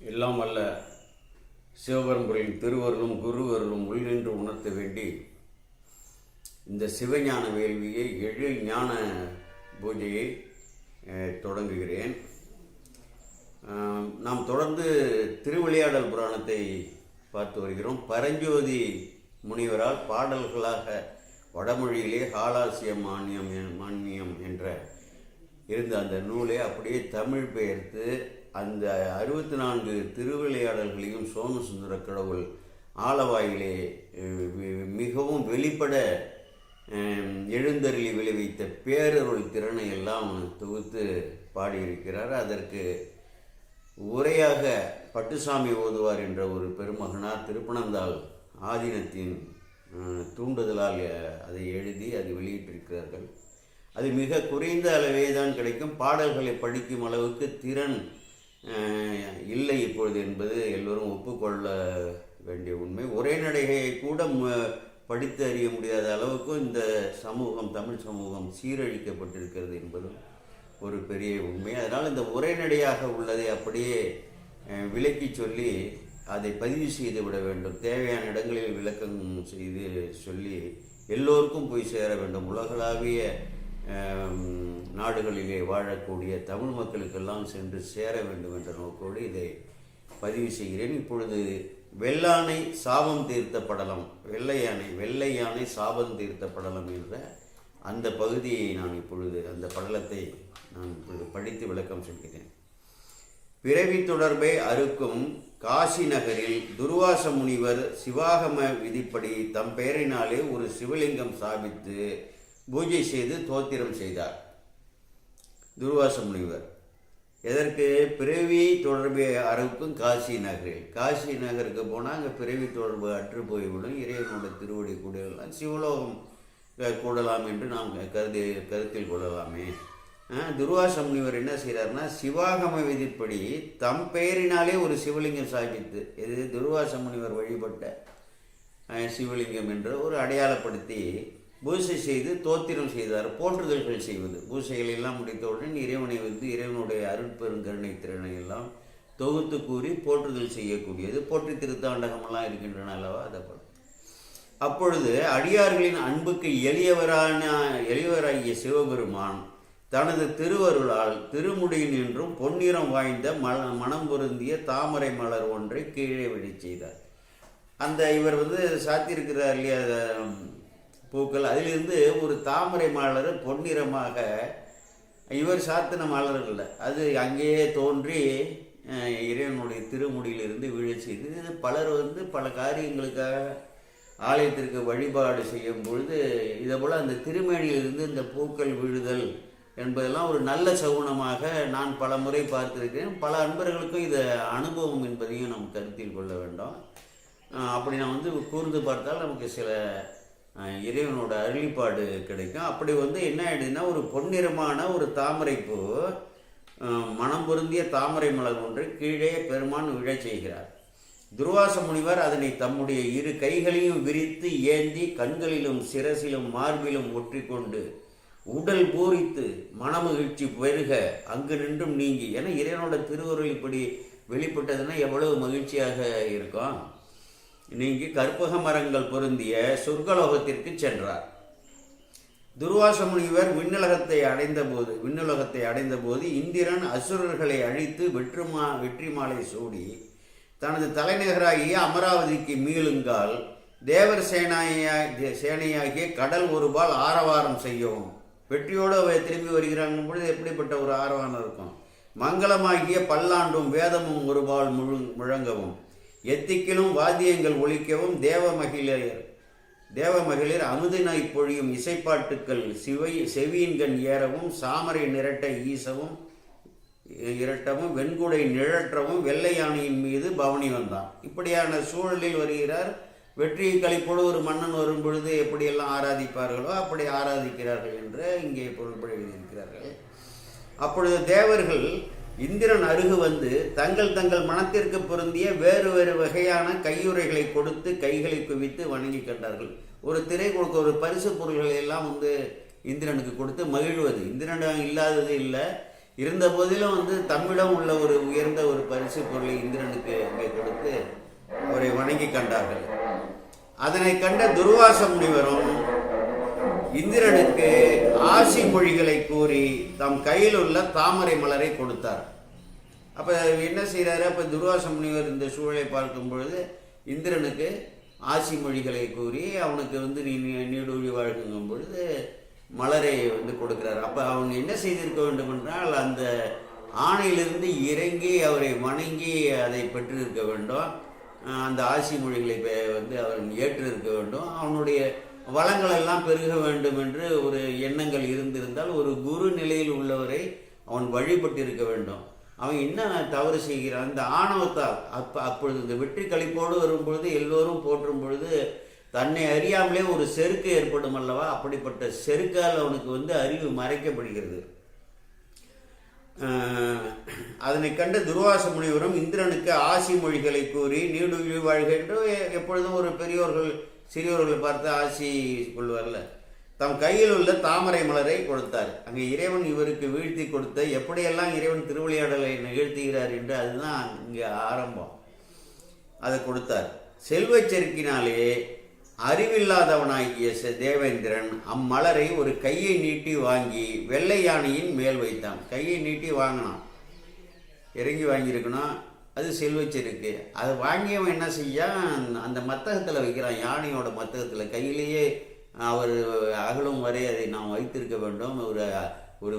எல்லாம் அல்ல சிவபரம்பரையின் திருவருளும் குருவருளும் உள்நின்று உணர்த்த வேண்டி இந்த சிவஞான வேள்வியை எழு ஞான பூஜையை தொடங்குகிறேன். நாம் தொடர்ந்து திருவிளையாடல் புராணத்தை பார்த்து வருகிறோம். பரஞ்சோதி முனிவரால் பாடல்களாக வடமொழியிலே ஹாலாசிய மானியம் என்- மானியம் என்ற இருந்த அந்த நூலை அப்படியே தமிழ் பெயர்த்து அந்த அறுபத்தி நான்கு திருவிளையாடல்களையும் சோமசுந்தர கடவுள் ஆலவாயிலே மிகவும் வெளிப்பட எழுந்தருளி விளைவித்த பேரருள் திறனை எல்லாம் தொகுத்து பாடியிருக்கிறார். அதற்கு உரையாக பட்டுசாமி ஓதுவார் என்ற ஒரு பெருமகனார் திருப்பனந்தாள் ஆதீனத்தின் தூண்டுதலால் அதை எழுதி அதை வெளியிட்டிருக்கிறார்கள். அது மிக குறைந்த அளவே தான் கிடைக்கும். பாடல்களை படிக்கும் அளவுக்கு திறன் இல்லை இப்பொழுது என்பது எல்லோரும் ஒப்புக்கொள்ள வேண்டிய உண்மை. ஒரே நடிகையை கூட படித்து அறிய முடியாத அளவுக்கும் இந்த சமூகம் தமிழ் சமூகம் சீரழிக்கப்பட்டிருக்கிறது என்பதும் ஒரு பெரிய உண்மை. அதனால் இந்த உரைநடையாக உள்ளதை அப்படியே அஹ், விளக்கிச் சொல்லி அதை பதிவு செய்து விட வேண்டும். தேவையான இடங்களில் விளக்கம் செய்து சொல்லி எல்லோருக்கும் போய் சேர வேண்டும். உலகளாவிய நாடுகளிலே வாழக்கூடிய தமிழ் மக்களுக்கெல்லாம் சென்று சேர வேண்டும் என்ற நோக்கோடு இதை பதிவு செய்கிறேன். இப்பொழுது வெள்ளானை சாபம் தீர்த்த படலம் வெள்ளை யானை வெள்ளை யானை சாபம் தீர்த்த படலம் என்ற அந்த பகுதியை நான் இப்பொழுது அந்த படலத்தை நான் இப்பொழுது படித்து விளக்கம் சொல்கிறேன். பிறவி தொடர்பை அறுக்கும் காசி நகரில் துர்வாச முனிவர் சிவாகம விதிப்படி தம் பெயரினாலே ஒரு சிவலிங்கம் ஸ்தாபித்து பூஜை செய்து தோத்திரம் செய்தார். துர்வாச முனிவர் எதற்கு? பிறவி தொடர்பு அறுக்கும் காசி நகரில். காசி நகருக்கு போனால் அங்கே பிறவி தொடர்பு அற்று போய்விடும். இறைவனோட திருவடி கூடலாம் சிவலோகம் கூடலாம் என்று நாம் கருதி கருத்தில் கொள்ளலாமே. துர்வாச முனிவர் என்ன செய்கிறார்னா சிவாகம விதிப்படி தம் பெயரினாலே ஒரு சிவலிங்கம் சாபித்து இது துர்வாச முனிவர் வழிபட்ட சிவலிங்கம் என்று ஒரு அடையாளப்படுத்தி பூஜை செய்து தோத்திரம் செய்தார். போற்றுதல்கள் செய்வது. பூஜைகள் எல்லாம் முடித்தவுடன் இறைவனை வந்து இறைவனுடைய அருட்பெருங்கருணை திறனை எல்லாம் தொகுத்து கூறி போற்றுதல் செய்யக்கூடியது. போற்றி திருத்தாண்டகமெல்லாம் இருக்கின்றன அல்லவா? அதை போல. அப்பொழுது அடியார்களின் அன்புக்கு எளியவரான எளியவராகிய சிவபெருமான் தனது திருவருளால் திருமுடியின் என்றும் பொன்னிறம் வாய்ந்த மல மனம் பொருந்திய தாமரை மலர் ஒன்றை கீழே விழச் செய்தார். அந்த இவர் வந்து சாத்தியிருக்கிறார் இல்லையா? பூக்கள். அதிலிருந்து ஒரு தாமரை மலர் பொன்னிறமாக இவர் சாத்தின மலர் இல்லை. அது அங்கேயே தோன்றி இறைவனுடைய திருமுடியிலிருந்து விழச் செய்து பலர் வந்து பல காரியங்களுக்காக ஆலயத்திற்கு வழிபாடு செய்யும் பொழுது இதை போல் அந்த திருமேனியிலிருந்து இந்த பூக்கள் விழுதல் என்பதெல்லாம் ஒரு நல்ல சகுனமாக நான் பல முறை பார்த்திருக்கிறேன். பல அன்பர்களுக்கும் இது அனுபவம் என்பதையும் நாம் கருத்தில் கொள்ள வேண்டும். அப்படி நான் வந்து கூர்ந்து பார்த்தால் நமக்கு சில இறைவனோட அருளிப்பாடு கிடைக்கும். அப்படி வந்து என்ன ஆயிடுதுன்னா ஒரு பொன்னிறமான ஒரு தாமரைப்பூ மனம் பொருந்திய தாமரை மலர் ஒன்று கீழே பெருமான் விழச் செய்கிறார். துர்வாச முனிவர் அதனை தம்முடைய இரு கைகளையும் விரித்து ஏந்தி கண்களிலும் சிரசிலும் மார்பிலும் ஒற்றிக்கொண்டு உடல் பூரித்து மனமகிழ்ச்சி பெருக அங்கு நின்றும் நீங்கி. ஏன்னா இறைவனோட திருவருள் இப்படி வெளிப்பட்டதுன்னா எவ்வளவு மகிழ்ச்சியாக இருக்கும். நீங்கி கற்பக மரங்கள் பொருந்திய சொர்க்கலோகத்திற்கு சென்றார். துர்வாச முனிவர் விண்ணுலகத்தை அடைந்தபோது விண்ணுலகத்தை அடைந்தபோது இந்திரன் அசுரர்களை அழித்து வெற்றுமா வெற்றி மாலை சூடி தனது தலைநகராகிய அமராவதிக்கு மீளுங்கால் தேவர் சேனாய சேனையாகிய கடல் ஒருபால் ஆரவாரம் செய்யவும் வெற்றியோடு அவை திரும்பி வருகிறாங்க பொழுது எப்படிப்பட்ட ஒரு ஆரவாரம் இருக்கும்? மங்களமாகிய பல்லாண்டும் வேதமும் ஒருபால் முழு முழங்கவும். எத்திக்கிலும் வாத்தியங்கள் ஒழிக்கவும் தேவ மகிழர் தேவ மகளிர் அமுதினாய் பொழியும் இசைப்பாட்டுக்கள் சிவை செவியின்கண் ஏறவும் சாமரை நிரட்ட ஈசவும் இரட்டவும் வெண்குடை நிழற்றவும் வெள்ளை யானையின் மீது பவனி வந்தான். இப்படியான சூழலில் வருகிறார். வெற்றியை கழிப்போடு ஒரு மன்னன் வரும் பொழுது எப்படியெல்லாம் ஆராதிப்பார்களோ அப்படி ஆராதிக்கிறார்கள் என்று இங்கே பொருள்பட அப்பொழுது தேவர்கள் இந்திரன் அருகு வந்து தங்கள் தங்கள் மனத்திற்கு பொருந்திய வேறு வேறு வகையான கையுறைகளை கொடுத்து கைகளை குவித்து வணங்கி கண்டார்கள் ஒரு திரை கொடுக்க ஒரு பரிசு பொருள்களை எல்லாம் வந்து இந்திரனுக்கு கொடுத்து மகிழ்வது. இந்திரன் இல்லாதது இல்லை. இருந்த போதிலும் வந்து தம்மிடம் உள்ள ஒரு உயர்ந்த ஒரு பரிசு பொருளை இந்திரனுக்கு அங்கே கொடுத்து அவரை வணங்கி கண்டார்கள். அதனை கண்ட துர்வாச முனிவரும் இந்திரனுக்கு ஆசி மொழிகளை கூறி தம் கையில் உள்ள தாமரை மலரை கொடுத்தார். அப்போ என்ன செய்கிறாரு அப்போ துர்வாச முனிவர் இந்த சூழலை பார்க்கும் பொழுது இந்திரனுக்கு ஆசி மொழிகளை கூறி அவனுக்கு வந்து நீ நீடூழி வாழ்க்குங்கும் பொழுது மலரை வந்து கொடுக்குறாரு. அப்போ அவங்க என்ன செய்திருக்க வேண்டும் என்றால் அந்த ஆணையிலிருந்து இறங்கி அவரை வணங்கி அதை பெற்றிருக்க வேண்டும். அந்த ஆசி மொழிகளை பெ- வந்து அவர் ஏற்றிருக்க வேண்டும். அவனுடைய வளங்கள் எல்லாம் பெருக வேண்டும் என்று ஒரு எண்ணங்கள் இருந்திருந்தால் ஒரு குரு நிலையில் உள்ளவரை அவன் வழிபட்டு இருக்க வேண்டும். அவன் என்ன தவறு செய்கிறான்? இந்த ஆணவத்தால் அப்ப அப்பொழுது இந்த வெற்றி கழிப்போடு வரும்பொழுது எல்லோரும் போற்றும் பொழுது தன்னை அறியாமலே ஒரு செருக்கு ஏற்படும் அல்லவா? அப்படிப்பட்ட செருக்கால் அவனுக்கு வந்து அறிவு மறைக்கப்படுகிறது. அதனை கண்ட துர்வாச முனிவரும் இந்திரனுக்கு ஆசி மொழிகளை கூறி நீடுழி வாழ்க எப்பொழுதும் ஒரு பெரியோர்கள் சிறியவர்களை பார்த்து ஆசி கொள்வார்ல. தம் கையில் உள்ள தாமரை மலரை கொடுத்தார். அங்கே இறைவன் இவருக்கு வீழ்த்தி கொடுத்த எப்படியெல்லாம் இறைவன் திருவிளையாடலை நிகழ்த்துகிறார் என்று அதுதான் இங்கே ஆரம்பம். அதை கொடுத்தார். செல்வச் செருக்கினாலே அறிவில்லாதவனாகிய தேவேந்திரன் அம்மலரை ஒரு கையை நீட்டி வாங்கி வெள்ளை யானையின் மேல் வைத்தான். கையை நீட்டி வாங்கினான். இறங்கி வாங்கியிருக்கணும். அது செல்வச்சிருக்கு. அதை வாங்கியவன் என்ன செய்யான் அந்த மத்தகத்தில் வைக்கிறான். யானையோட மத்தகத்தில். கையிலேயே அவர் அகலும் வரை அதை நாம் வைத்திருக்க வேண்டும். ஒரு ஒரு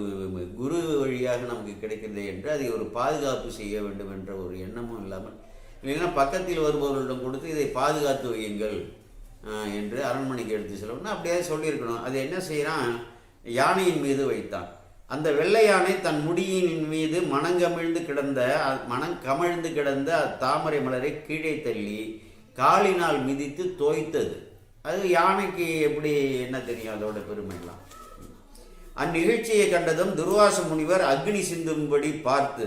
குரு வழியாக நமக்கு கிடைக்கிறது என்று அதை ஒரு பாதுகாப்பு செய்ய வேண்டும் என்ற ஒரு எண்ணமும் இல்லாமல் இல்லைன்னா பக்கத்தில் வருபவர்களிடம் கொடுத்து இதை பாதுகாத்து வையுங்கள் என்று அரண்மனைக்கு எடுத்து செல்லணும்னா அப்படியே சொல்லியிருக்கணும். அது என்ன செய்கிறான் யானையின் மீது வைத்தான். அந்த வெள்ளையானை தன் முடியின் மீது மனங்கமிழ்ந்து கிடந்த மனம் கமிழ்ந்து கிடந்த தாமரை மலரை கீழே தள்ளி காலினால் மிதித்து தோய்த்தது. அது யானைக்கு எப்படி என்ன தெரியும் அதோட பெருமைலாம் அந்நிகழ்ச்சியை கண்டதும் துர்வாச முனிவர் அக்னி சிந்தும்படி பார்த்து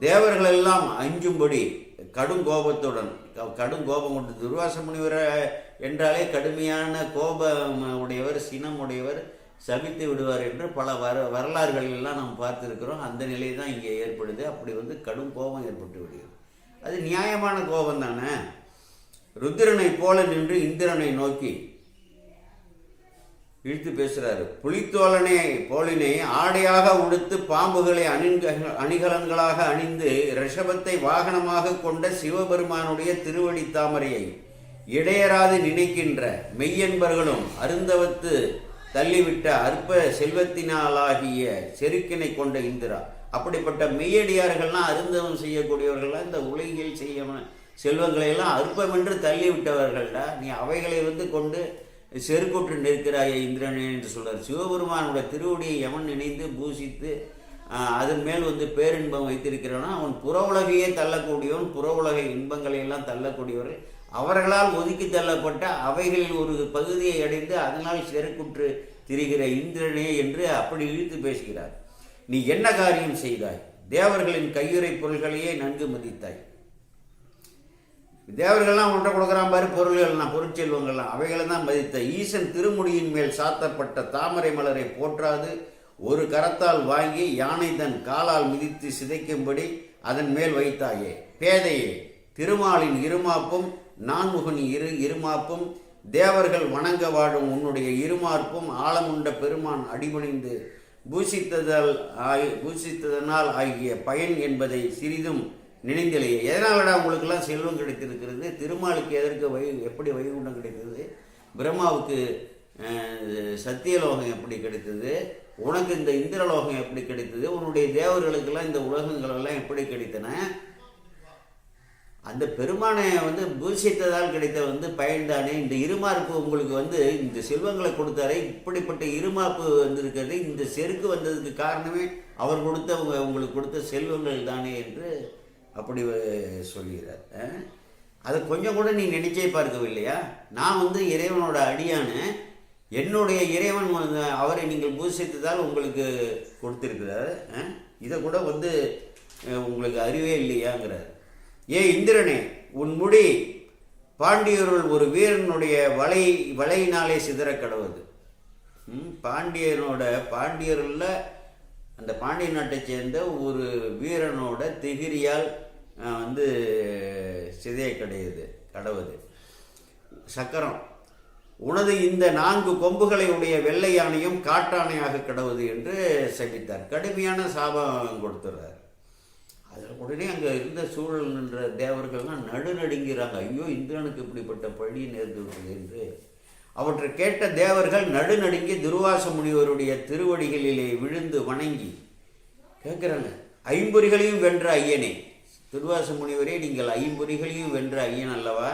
தேவர்களெல்லாம் அஞ்சும்படி கடும் கோபத்துடன் கடும் கோபம் கொண்டு துர்வாச முனிவர் என்றாலே கடுமையான கோபம் உடையவர் சினம் உடையவர் சபித்து விடுவார் என்று பல வர வரலாறுகளெல்லாம் நாம் பார்த்துருக்கிறோம். அந்த நிலை தான் இங்கே ஏற்படுது. அப்படி வந்து கடும் கோபம் ஏற்பட்டு விடுகிறது. அது நியாயமான கோபம் தானே? ருத்திரனை போல நின்று இந்திரனை நோக்கி இழுத்து பேசுகிறாரு புலித்தோழனை போலினை ஆடையாக உடுத்து பாம்புகளை அணிங்க அணிகலன்களாக அணிந்து ரிஷபத்தை வாகனமாக கொண்ட சிவபெருமானுடைய திருவடி தாமரையை இடையராது நினைக்கின்ற மெய்யன்பர்களும் அருந்தவத்து தள்ளிவிட்ட அற்ப செல்வத்தினாலாகிய செருக்கினை கொண்ட இந்திரா. அப்படிப்பட்ட மெய்யடியார்கள்லாம் அருந்தவம் செய்யக்கூடியவர்கள்லாம் இந்த உலகில் செய்ய செல்வங்களை எல்லாம் அற்பமென்று தள்ளிவிட்டவர்கள்டா. நீ அவைகளை வந்து கொண்டு செருக்குற்று நிற்கிறாயே இந்திரனே என்று சொல்றார். சிவபெருமானுடைய திருவடியை எவன் நினைந்து பூசித்து அதன் மேல் வந்து பேரின்பம் வைத்திருக்கிறவனா. அவன் புற உலகையே தள்ளக்கூடியவன். புற உலக இன்பங்களை எல்லாம் தள்ளக்கூடியவர்கள் அவர்களால் ஒதுக்கி தள்ளப்பட்ட அவைகளில் ஒரு பகுதியை அடைந்து அதனால் செருக்குற்று திரிகிற இந்திரனே என்று அப்படி இழுத்து பேசுகிறார். நீ என்ன காரியம் செய்தாய்? தேவர்களின் கையுறை பொருள்களையே நன்கு மதித்தாய். தேவர்கள்லாம் ஒன்றை கொடுக்குறான் பாரு பொருள்கள்லாம் பொருட்செல்வங்கள்லாம் அவைகளை தான் மதித்த ஈசன் திருமுடியின் மேல் சாத்தப்பட்ட தாமரை மலரை போற்றாது ஒரு கரத்தால் வாங்கி யானை தன் காலால் மிதித்து சிதைக்கும்படி அதன் மேல் வைத்தாயே. பேதையே திருமாலின் இருமாப்பும் நான்முகன் இரு இருமாப்பும் தேவர்கள் வணங்க வாழும் உன்னுடைய இருமார்ப்பும் ஆழமுண்ட பெருமான் அடிபணிந்து பூசித்ததால் ஆகி பூசித்ததனால் ஆகிய பயன் என்பதை சிறிதும் நினைந்திலையே. எதனாலடா உங்களுக்கெல்லாம் செல்வம் கிடைத்திருக்கிறது? திருமாலுக்கு எதற்கு வை எப்படி வைகுண்டம் கிடைத்தது? பிரம்மாவுக்கு சத்தியலோகம் எப்படி கிடைத்தது? உனக்கு இந்த இந்திரலோகம் எப்படி கிடைத்தது? உன்னுடைய தேவர்களுக்கெல்லாம் இந்த உலகங்கள் எல்லாம் எப்படி கிடைத்தன? அந்த பெருமானை வந்து பூசித்ததால் கிடைத்த வந்து பயன்தானே? இந்த இருமார்ப்பு உங்களுக்கு வந்து இந்த செல்வங்களை கொடுத்தாரே இப்படிப்பட்ட இருமாப்பு வந்திருக்கிறது இந்த செருக்கு வந்ததுக்கு காரணமே அவர் கொடுத்த உங்களுக்கு கொடுத்த செல்வங்கள் தானே என்று அப்படி வ- சொல்கிறார். அதை கொஞ்சம் கூட நீ நினைச்சே பார்க்கவில்லையா? நான் வந்து இறைவனோட அடியானு என்னுடைய இறைவன் அவரை நீங்கள் பூசித்ததால் உங்களுக்கு கொடுத்திருக்கிறார். இதை கூட வந்து உங்களுக்கு அறிவே இல்லையாங்கிறார். ஏ இந்திரனே உன் முடி பாண்டியருள் ஒரு வீரனுடைய வலை வலையினாலே சிதற கடவுது பாண்டியனோட பாண்டியருள்ள அந்த பாண்டிய நாட்டை சேர்ந்த ஒரு வீரனோட திகிரியால் வந்து சிதைய கிடையாது கடவுது. சக்கரம் உனது இந்த நான்கு கொம்புகளை உடைய வெள்ளை யானையும் காட்டானையாக கிடவுது என்று சபித்தார். கடுமையான சாபம் கொடுத்துறார். அதில் உடனே அங்கே இருந்த சூழல் நின்ற தேவர்கள்லாம் நடுநடுங்கிறாங்க. ஐயோ இந்திரனுக்கு இப்படிப்பட்ட பழி நேர்ந்து விட்டது என்று. அவற்றை கேட்ட தேவர்கள் நடுநடுங்கி துர்வாச முனிவருடைய திருவடிகளிலே விழுந்து வணங்கி கேட்குறாங்க ஐம்பொறிகளையும் வென்ற ஐயனே துர்வாச முனிவரே நீங்கள் ஐம்பொறிகளையும் வென்ற ஐயன் அல்லவா?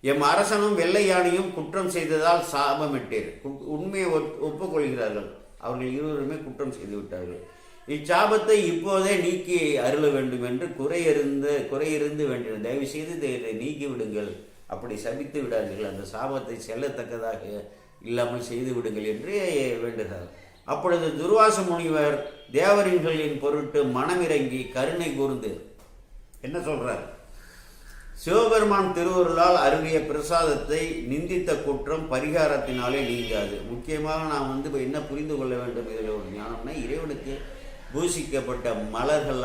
எம் அரசனும் வெள்ளை யானையும் குற்றம் செய்ததால் சாபமிட்டீர். கு- உண்மையை ஒப்- ஒப்புக்கொள்கிறார்கள். அவர்கள் இருவருமே குற்றம் செய்து விட்டார்கள். இச்சாபத்தை இப்போதே நீக்கி அருள வேண்டும் என்று குறையிருந்து குறையிருந்து வேண்டும் தயவு செய்து இதை நீக்கி விடுங்கள். அப்படி சபித்து விடாதீர்கள். அந்த சாபத்தை செல்லத்தக்கதாக இல்லாமல் செய்து விடுங்கள் என்று வேண்டுகிறார். அப்பொழுது துர்வாச முனிவர் தேவரின்களின் பொருட்டு மனமிறங்கி கருணை கூர்ந்து என்ன சொல்றார்? சிவபெருமான் திருவருளால் அருகிய பிரசாதத்தை நிந்தித்த குற்றம் பரிகாரத்தினாலே நீங்காது. முக்கியமாக நாம் வந்து இப்போ என்ன புரிந்து கொள்ள வேண்டும்? இதில் ஒரு ஞானம்னா இறைவனுக்கு பூசிக்கப்பட்ட மலர்கள்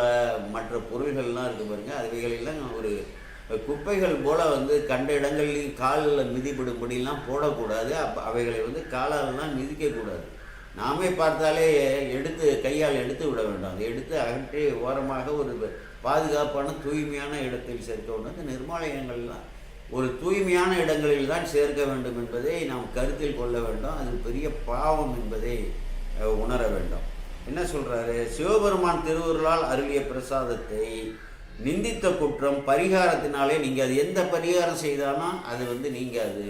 மற்ற பொருள்கள்லாம் இருக்கு பாருங்க. அவைகளெல்லாம் ஒரு குப்பைகள் போல வந்து கண்ட இடங்கள்லையும் காலில் மிதிப்படும்படிலாம் போடக்கூடாது. அப் அவைகளை வந்து காலாலெல்லாம் மிதிக்கக்கூடாது நாமே பார்த்தாலே எடுத்து கையால் எடுத்து விட வேண்டாம். அதை எடுத்து அகற்றி ஓரமாக ஒரு பாதுகாப்பான தூய்மையான இடத்தில் சேர்க்க வேண்டும். இந்த நிர்மாலயங்கள்லாம் ஒரு தூய்மையான இடங்களில் தான் சேர்க்க வேண்டும் என்பதை நாம் கருத்தில் கொள்ள வேண்டும். அது பெரிய பாவம் என்பதை உணர வேண்டும். என்ன சொல்கிறாரு சிவபெருமான் திருவுருளால் அருளிய பிரசாதத்தை நிந்தித்த குற்றம் பரிகாரத்தினாலே நீங்கள் அது எந்த பரிகாரம் செய்தாலும் அது வந்து நீங்கள் அது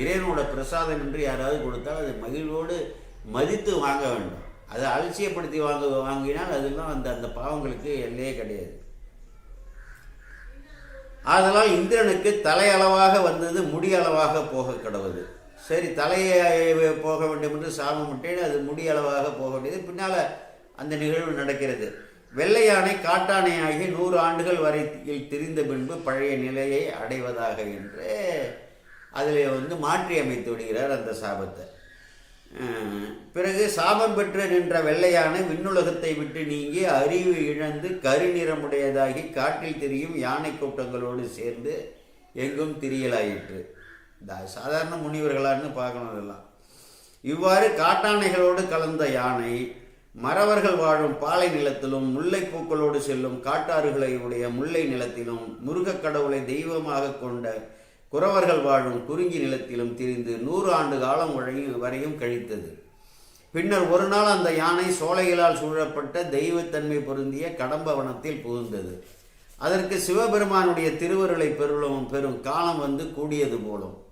இறைவனோட பிரசாதம் என்று யாராவது கொடுத்தால் அது மகிழ்வோடு மதித்து வாங்க வேண்டும். அதை அலட்சியப்படுத்தி வாங்க வாங்கினால் அதெல்லாம் அந்த அந்த பாவங்களுக்கு எல்லையே கிடையாது. ஆதலால் இந்திரனுக்கு தலையளவாக வந்தது முடியளவாக போக கடவுது. சரி தலையை போக வேண்டும் என்று சாபமிட்டேன் அது முடியளவாக போக வேண்டியது. பின்னால் அந்த நிகழ்வு நடக்கிறது. வெள்ளை யானை காட்டானை ஆகி நூறு ஆண்டுகள் வரை திரிந்த பின்பு பழைய நிலையை அடைவதாக என்று அதில் வந்து மாற்றி அமைத்து விடுகிறார் அந்த சாபத்தை. பிறகு சாபம் பெற்று நின்ற வெள்ளையானை விண்ணுலகத்தை விட்டு நீங்கி அறிவு இழந்து கருநிறமுடையதாகி காட்டில் திரியும் யானை கூட்டங்களோடு சேர்ந்து எங்கும் திரியலாயிற்று. இந்த சாதாரண முனிவர்களான்னு பார்க்கணும் இதெல்லாம் இவ்வாறு காட்டானைகளோடு கலந்த யானை மறவர்கள் வாழும் பாலை நிலத்திலும் முல்லைப்பூக்களோடு செல்லும் காட்டாறுகளை உடைய முல்லை நிலத்திலும் முருகக் கடவுளை தெய்வமாக கொண்ட குறவர்கள் வாழும் குறிஞ்சி நிலத்திலும் திரிந்து நூறு ஆண்டு காலம் வரையும் வரையும் கழித்தது. பின்னர் ஒரு நாள் அந்த யானை சோலைகளால் சூழப்பட்ட தெய்வத்தன்மை பொருந்திய கடம்பவனத்தில் புகுந்தது. அதற்கு சிவபெருமானுடைய திருவருளை பெருளும் பெறும் காலம் வந்து கூடியது போலும்.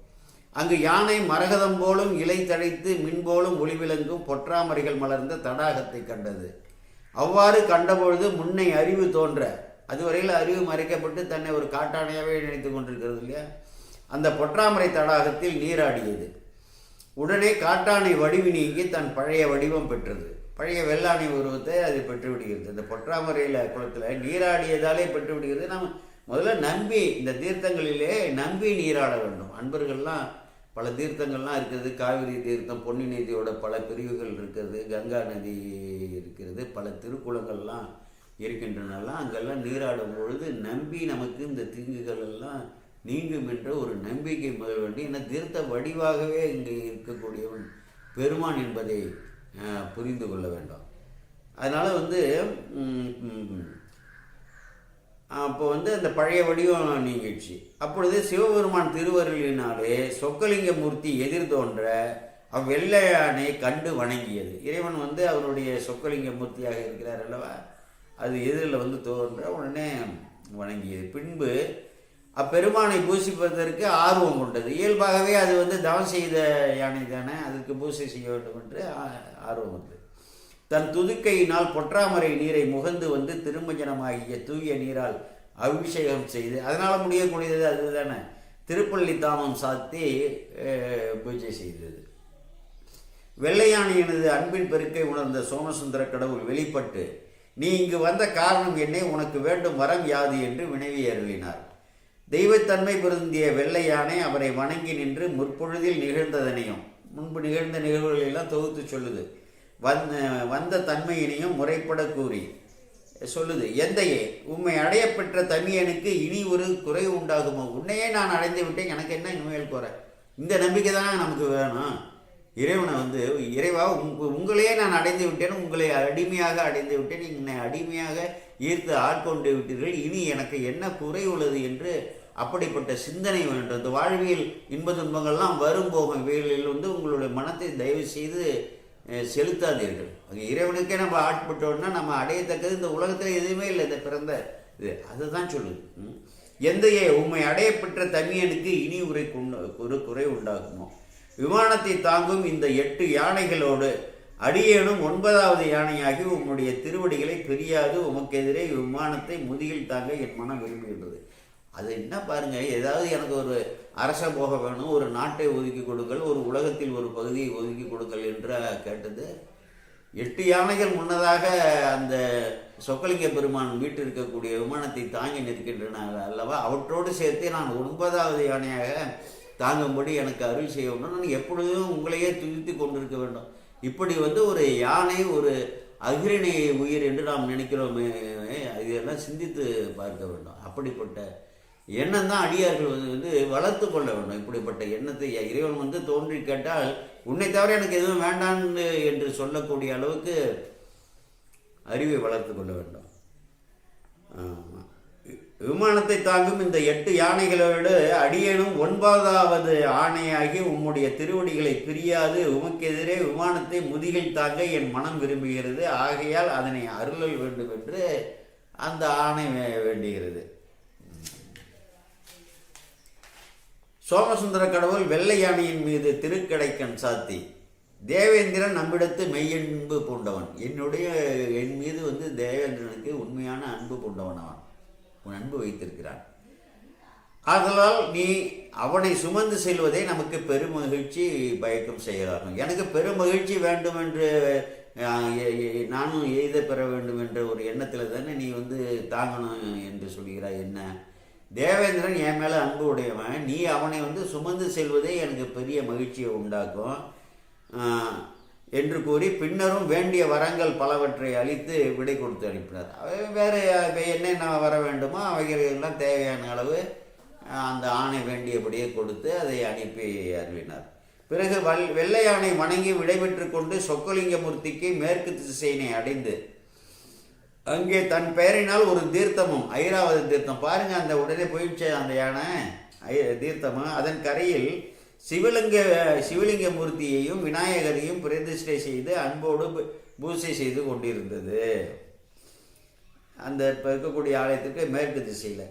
அங்கு யானை மரகதம் போலும் இலை தழைத்து மின் போலும் ஒளிவிளங்கும் பொற்றாமரைகள் மலர்ந்த தடாகத்தை கண்டது. அவ்வாறு கண்டபொழுது முன்னை அறிவு தோன்ற அதுவரையில் அறிவு மறைக்கப்பட்டு தன்னை ஒரு காட்டானையாகவே நினைத்து கொண்டிருக்கிறது இல்லையா? அந்த பொற்றாமரை தடாகத்தில் நீராடியது. உடனே காட்டானை வடிவு நீங்கி தன் பழைய வடிவம் பெற்றது. பழைய வெள்ளாணி உருவத்தை அது பெற்றுவிடுகிறது. இந்த பொற்றாமரையில் குளத்தில் நீராடியதாலே பெற்றுவிடுகிறது. நம்ம நாம் முதல்ல நம்பி இந்த தீர்த்தங்களிலே நம்பி நீராட வேண்டும். அன்பர்கள்லாம் பல தீர்த்தங்கள்லாம் இருக்கிறது காவிரி தீர்த்தம் பொன்னி நதியோட பல பிரிவுகள் இருக்கிறது கங்கா நதி இருக்கிறது பல திருக்குளங்கள்லாம் இருக்கின்றனால அங்கெல்லாம் நீராடும் பொழுது நம்பி நமக்கு இந்த தீங்குகள் எல்லாம் நீங்கும் என்ற ஒரு நம்பிக்கை முதல் வேண்டும் ஏன்னா தீர்த்த வடிவாகவே இங்கே இருக்கக்கூடியவன் பெருமான் என்பதை புரிந்து கொள்ள வேண்டும். அதனால் வந்து அப்போ வந்து அந்த பழைய வடிவம் நீங்கிடுச்சு. அப்பொழுது சிவபெருமான் திருவருளினாலே சொக்கலிங்க மூர்த்தி எதிர் தோன்ற அவ்வெள்ளையானை கண்டு வணங்கியது. இறைவன் வந்து அவருடைய சொக்கலிங்க மூர்த்தியாக இருக்கிறார் அல்லவா? அது எதிரில் வந்து தோன்ற உடனே வணங்கியது. பின்பு அப்பெருமானை பூசிப்பதற்கு ஆர்வம் கொண்டது. இயல்பாகவே அது வந்து தவம் செய்த யானை தானே அதுக்கு பூசை செய்ய வேண்டும் என்று ஆ- ஆர்வம் வந்தது தன் துதுக்கையினால் பொற்றாமரை நீரை முகந்து வந்து திருமஞ்சனமாகிய தூய நீரால் அபிஷேகம் செய்து அதனால் முடியக்கூடியது அதுதானே? திருப்பள்ளி தாமம் சாத்தி பூஜை செய்தது. வெள்ளையானையினது அன்பின் பெருக்கை உணர்ந்த சோமசுந்தர கடவுள் வெளிப்பட்டு நீ இங்கு வந்த காரணம் என்னே உனக்கு வேண்டும் வரம் யாது? என்று வினவி அருளினார். தெய்வத்தன்மை பொருந்திய வெள்ளை யானை அவரை வணங்கி நின்று முற்பொழுதில் நிகழ்ந்ததனையும் முன்பு நிகழ்ந்த நிகழ்வுகளெல்லாம் தொகுத்து சொல்லுது. வந்த வந்த தன்மையினையும் முறைப்பட கூறி சொல்லுது எந்தையே உம்மை அடையப்பெற்ற தமியனுக்கு இனி ஒரு குறை உண்டாகுமோ? உன்னையே நான் அடைந்து விட்டேன். எனக்கு என்ன இனிமேல் குறை? இந்த நம்பிக்கை தான் நமக்கு வேணும்? இறைவனை வந்து இறைவா உங்களையே நான் அடைந்து விட்டேன். உங்களை அடிமையாக அடைந்து விட்டேன். என்னை அடிமையாக ஈர்த்து ஆட்கொண்டு விட்டீர்கள். இனி எனக்கு என்ன குறை உள்ளது என்று அப்படிப்பட்ட சிந்தனை வேண்டும். இந்த வாழ்வியல் இன்ப துன்பங்கள்லாம் வரும் போகும். இவைகளில் வந்து உங்களுடைய மனத்தை தயவு செய்து செலுத்தாதீர்கள். அங்கே இறைவனுக்கே நம்ம ஆட்பட்டோம்னா நம்ம அடையத்தக்கது இந்த உலகத்தில் எதுவுமே இல்லை இந்த பிறந்த இது. அதுதான் சொல்லுது. எந்தையே உம்மை அடையப்பெற்ற தமியனுக்கு இனி உரை ஒரு குறை உண்டாகுமோ? விமானத்தை தாங்கும் இந்த எட்டு யானைகளோடு அடியேனும் ஒன்பதாவது யானையாகி உம்முடைய திருவடிகளை பிரியாது. உமக்கெதிரே விமானத்தை முதுகில் தாங்க என் மனம் விரும்புகின்றது. அது என்ன பாருங்க ஏதாவது எனக்கு ஒரு அரச போக வேணும் ஒரு நாட்டை ஒதுக்கி கொடுங்கள் ஒரு உலகத்தில் ஒரு பகுதியை ஒதுக்கி கொடுங்கள் என்று கேட்டது. எட்டு யானைகள் முன்னதாக அந்த சொக்கலிங்க பெருமான் வீட்டில் இருக்கக்கூடிய விமானத்தை தாங்கி நிற்கின்றன அல்லவா? அவற்றோடு சேர்த்து நான் ஒன்பதாவது யானையாக தாங்கும்படி எனக்கு அருள் செய்ய வேண்டும். நான் எப்பொழுதும் உங்களையே துதித்து கொண்டிருக்க வேண்டும். இப்படி வந்து ஒரு யானை ஒரு அகிரணி உயிர் என்று நாம் நினைக்கிறோமே இதெல்லாம் சிந்தித்து பார்க்க வேண்டும். அப்படிப்பட்ட எண்ணம் தான் அடியார்கள் வந்து வந்து வளர்த்து கொள்ள வேண்டும். இப்படிப்பட்ட எண்ணத்தை இறைவன் வந்து தோன்றி கேட்டால் உன்னை தவிர எனக்கு எதுவும் வேண்டான்னு என்று சொல்லக்கூடிய அளவுக்கு அறிவை வளர்த்து கொள்ள வேண்டும். விமானத்தை தாங்கும் இந்த எட்டு யானைகளோடு அடியேனும் ஒன்பதாவது ஆணையாகி உம்முடைய திருவடிகளை பிரியாது. உமக்கெதிரே விமானத்தை முதுகில் தாங்க என் மனம் விரும்புகிறது. ஆகையால் அதனை அருளல் வேண்டும் என்று அந்த ஆணை வே- வேண்டுகிறது. சோமசுந்தர கடவுள் வெள்ளை யானையின் மீது திருக்கடைக்கண் சாத்தி தேவேந்திரன் நம்மிடத்து மெய்யன்பு பூண்டவன். என்னுடைய என் மீது வந்து தேவேந்திரனுக்கு உண்மையான அன்பு பூண்டவன் அவன் உன் அன்பு வைத்திருக்கிறான். ஆதலால் நீ அவனை சுமந்து செல்வதே நமக்கு பெருமகிழ்ச்சி பயக்கும் செயலாகும் எனக்கு பெருமகிழ்ச்சி வேண்டும் என்று நானும் எய்த பெற வேண்டும் என்ற ஒரு எண்ணத்தில் தானே நீ வந்து தாங்கணும் என்று சொல்கிறாய். என்ன? தேவேந்திரன் என் மேலே அன்பு உடையவன். நீ அவனை வந்து சுமந்து செல்வதே எனக்கு பெரிய மகிழ்ச்சியை உண்டாக்கும். என்று கூறி பின்னரும் வேண்டிய வரங்கள் பலவற்றை அளித்து விடை கொடுத்து அனுப்பினார். வேறு இப்போ என்னென்ன வர வேண்டுமோ அவைகளெல்லாம் தேவையான அளவு அந்த ஆணை வேண்டியபடியே கொடுத்து அதை அனுப்பி அருளினார் பிறகு வல் வெள்ளை யானை வணங்கி விடைபெற்று கொண்டு சொக்கலிங்கமூர்த்திக்கு மேற்கு திசையினை அடைந்து அங்கே தன் பெயரினால் ஒரு தீர்த்தமும் ஐராவத தீர்த்தம். பாருங்க அந்த உடனே போயிடுச்சு அந்த யானை. ஐ- தீர்த்தமும் அதன் கரையில் சிவலிங்க சிவலிங்க மூர்த்தியையும் விநாயகரையும் பிரதிஷ்டை செய்து அன்போடு பூ- பூஜை செய்து கொண்டிருந்தது. அந்த இப்போ இருக்கக்கூடிய ஆலயத்துக்கு மேற்கு திசையில்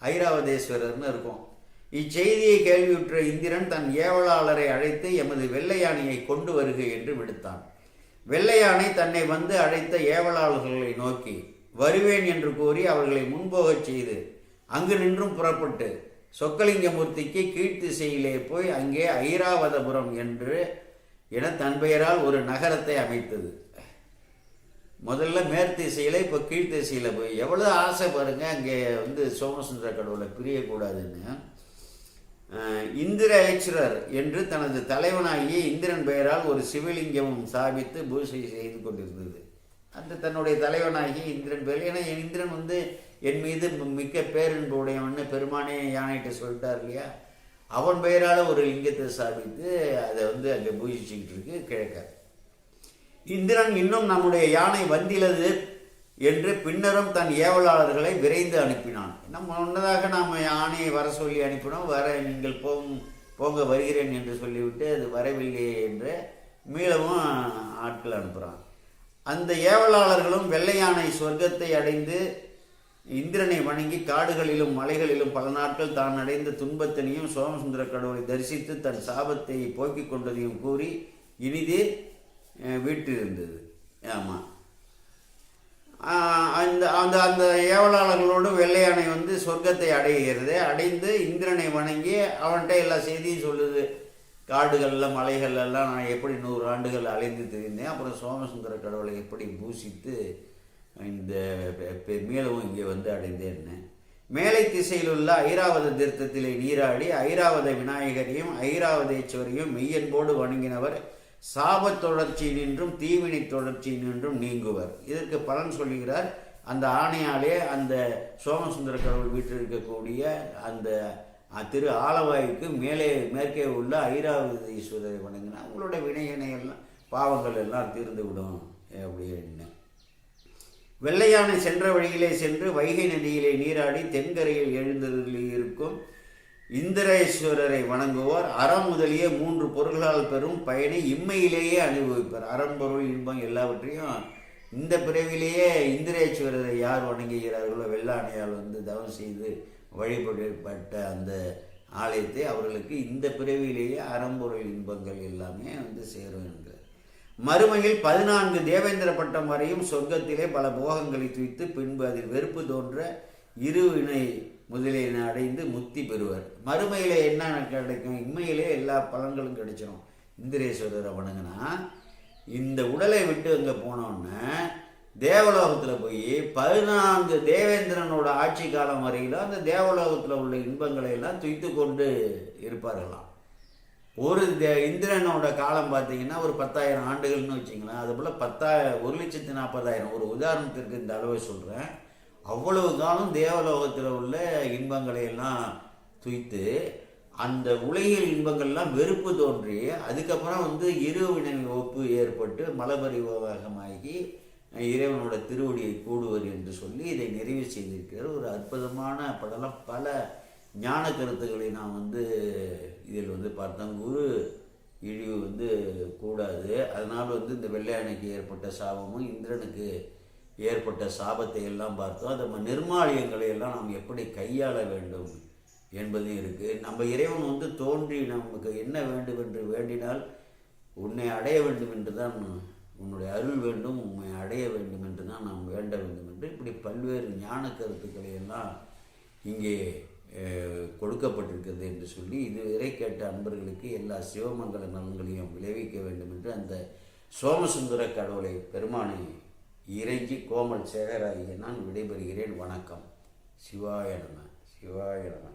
ஐராவதேஸ்வரர்னு இருக்கும். இச்செய்தியை கேள்வியுற்ற இந்திரன் தன் ஏவலாளரை அழைத்து எமது வெள்ளை யானையை கொண்டு வருக என்று விடுத்தான். வெள்ளையானை தன்னை வந்து அழைத்த ஏவலாளர்களை நோக்கி வருவேன் என்று கூறி அவர்களை முன்போகச் செய்து அங்கு நின்றும் புறப்பட்டு சொக்கலிங்கமூர்த்திக்கு கீழ்த்திசையிலே போய் அங்கே ஐராவதபுரம் என்று என தன் பெயரால் ஒரு நகரத்தை அமைத்தது. முதல்ல மேற்திசையில் இப்போ கீழ்த்திசையில் போய் எவ்வளோ ஆசை பாருங்கள் அங்கே வந்து சோமசுந்தர கடவுளை பிரியக்கூடாதுன்னு. இந்திர ஐச்சுரர் என்று தனது தலைவனாகிய இந்திரன் பெயரால் ஒரு சிவலிங்கமும் ஸ்தாபித்து பூஜை செய்து கொண்டிருந்தது. அந்த தன்னுடைய தலைவனாகிய இந்திரன் பெயர். ஏன்னா என் இந்திரன் வந்து என் மீது மிக்க பேரன்பு உடையவன்னு பெருமானே யானைகிட்ட சொல்லிட்டார் இல்லையா? அவன் பெயரால் ஒரு லிங்கத்தை ஸ்தாபித்து அதை வந்து அங்கே பூஜிச்சுக்கிட்டு இருக்கு கிழக்க இந்திரன் இன்னும் நம்முடைய யானை வந்திலது என்று பின்னரும் தன் ஏவலாளர்களை விரைந்து அனுப்பினான். நம்ம முன்னதாக நாம் யானையை வர சொல்லி அனுப்பினோம். வர நீங்கள் போங் போங்க வருகிறேன் என்று சொல்லிவிட்டு அது வரவில்லையே என்று மீளவும் ஆட்கள் அனுப்புகிறான் அந்த ஏவலாளர்களும் வெள்ளை யானை சொர்க்கத்தை அடைந்து இந்திரனை வணங்கி காடுகளிலும் மலைகளிலும் பல நாட்கள் தான் அடைந்த துன்பத்தினையும் சோமசுந்தர கடவுளை தரிசித்து தன் சாபத்தை போக்கிக் கொண்டதையும் கூறி இனிதே வீட்டிருந்தது ஆமாம் அந்த அந்த அந்த ஏவலாளர்களோடு வெள்ளையானை வந்து சொர்க்கத்தை அடைகிறது. அடைந்து இந்திரனை வணங்கி அவன்கிட்ட எல்லா செய்தியும் சொல்லுது. காடுகளில் மலைகள் எல்லாம் நான் எப்படி நூறு ஆண்டுகள் அலைந்து திரிந்தேன். அப்புறம் சோமசுந்தர கடவுளை எப்படி பூசித்து இந்த பெ- மீளவும் இங்கே வந்து அடைந்தேன்னு. மேலை திசையில் உள்ள ஐராவத தீர்த்தத்திலே நீராடி ஐராவத விநாயகரையும் ஐராவதேஸ்வரையும் மெய்யன்போடு வணங்கினவர் சாபத் தொடர்ச்சி நின்றும் தீவினை தொடர்ச்சி நின்றும் நீங்குவர். இதற்கு பலன் சொல்லுகிறார் அந்த ஆணையாலே அந்த சோமசுந்தர கடவுள் வீட்டில் இருக்கக்கூடிய அந்த திரு ஆலவாய்க்கு மேலே மேற்கே உள்ள ஐராவதி ஈஸ்வரரை வணங்கினா உங்களோட வினையினை எல்லாம் பாவங்கள் எல்லாம் தீர்ந்து விடும் அப்படின்னு வெள்ளையானை சென்ற வழியிலே சென்று வைகை நதியிலே நீராடி தென்கரையில் எழுந்ததில் இருக்கும் இந்திரேஸ்வரரை வணங்குவோர் அறம் முதலிய மூன்று பொருள்களால் பெறும் பயனை இம்மையிலேயே அனுபவிப்பார். அறம் பொருள் இன்பம் எல்லாவற்றையும் இந்த பிறவிலேயே இந்திரேஸ்வரரை யார் வணங்குகிறார்களோ வெள்ளாணையால் வந்து தவம் செய்து வழிபடப்பட்ட அந்த ஆலயத்தை அவர்களுக்கு இந்த பிறவிலேயே அறம்பொருள் இன்பங்கள் எல்லாமே வந்து சேரும் என்கிறார். மறுமையில் பதினான்கு தேவேந்திர பட்டம் வரையும் சொர்க்கத்திலே பல போகங்களை துய்த்து பின்பு அதில் வெறுப்பு தோன்ற இருவினை முதலியன அடைந்து முக்தி பெறுவர். மறுமையில் என்ன கிடைக்கும்? இம்மையிலே எல்லா பலன்களும் கிடைச்சிடும் இந்திரேஸ்வரரை வணங்கினா இந்த உடலை விட்டு அங்கே போனோன்னே தேவலோகத்தில் போய் பதினான்கு தேவேந்திரனோட ஆட்சி காலம் வரையிலும் அந்த தேவலோகத்தில் உள்ள இன்பங்களை எல்லாம் துய்த்து கொண்டு இருப்பார்களாம். ஒரு தே- இந்திரனோட காலம் பார்த்தீங்கன்னா ஒரு பத்தாயிரம் ஆண்டுகள்னு வச்சிங்களேன். அது போல் பத்தாயிரம் ஒரு லட்சத்து நாற்பதாயிரம். ஒரு உதாரணத்திற்கு இந்த அளவை சொல்கிறேன் அவ்வளவு காலம் தேவலோகத்தில் உள்ள இன்பங்களை எல்லாம் துய்த்து அந்த உலகியல் இன்பங்கள்லாம் வெறுப்பு தோன்றி அதுக்கப்புறம் வந்து இருவினை ஒப்பு ஏற்பட்டு மலபரிவாகமாகி இறைவனோட திருவடியை கூடுவர் என்று சொல்லி இதை நிறைவு செய்திருக்கிறார். ஒரு அற்புதமான படலம் பல ஞான கருத்துக்களை நான் வந்து இதில் வந்து பார்த்தேன் குரு இழிவு வந்து கூடாது. அதனால் வந்து இந்த வெள்ளையானைக்கு ஏற்பட்ட சாபமும் இந்திரனுக்கு ஏற்பட்ட சாபத்தை எல்லாம் பார்த்தோம். அந்த நிர்மாலியங்களை எல்லாம் நாம் எப்படி கையாள வேண்டும் என்பதும் இருக்குது நம்ம இறைவன் வந்து தோன்றி நமக்கு என்ன வேண்டும் என்று வேண்டினால் உன்னை அடைய வேண்டும் என்று தான் உன்னுடைய அருள் வேண்டும் உன்னை அடைய வேண்டும் என்று தான் நாம் வேண்ட வேண்டும் என்று இப்படி பல்வேறு ஞான கருத்துக்களை எல்லாம் இங்கே கொடுக்கப்பட்டிருக்கிறது என்று சொல்லி இதுவரை கேட்ட அன்பர்களுக்கு எல்லா சிவமங்கல நலன்களையும் விளைவிக்க வேண்டும் என்று அந்த சோமசுந்தர கடவுளை பெருமானை இறைஞ்சி கோமல் சேகராகிய நான் விடைபெறுகிறேன். வணக்கம். சிவாய நம சிவாய நம.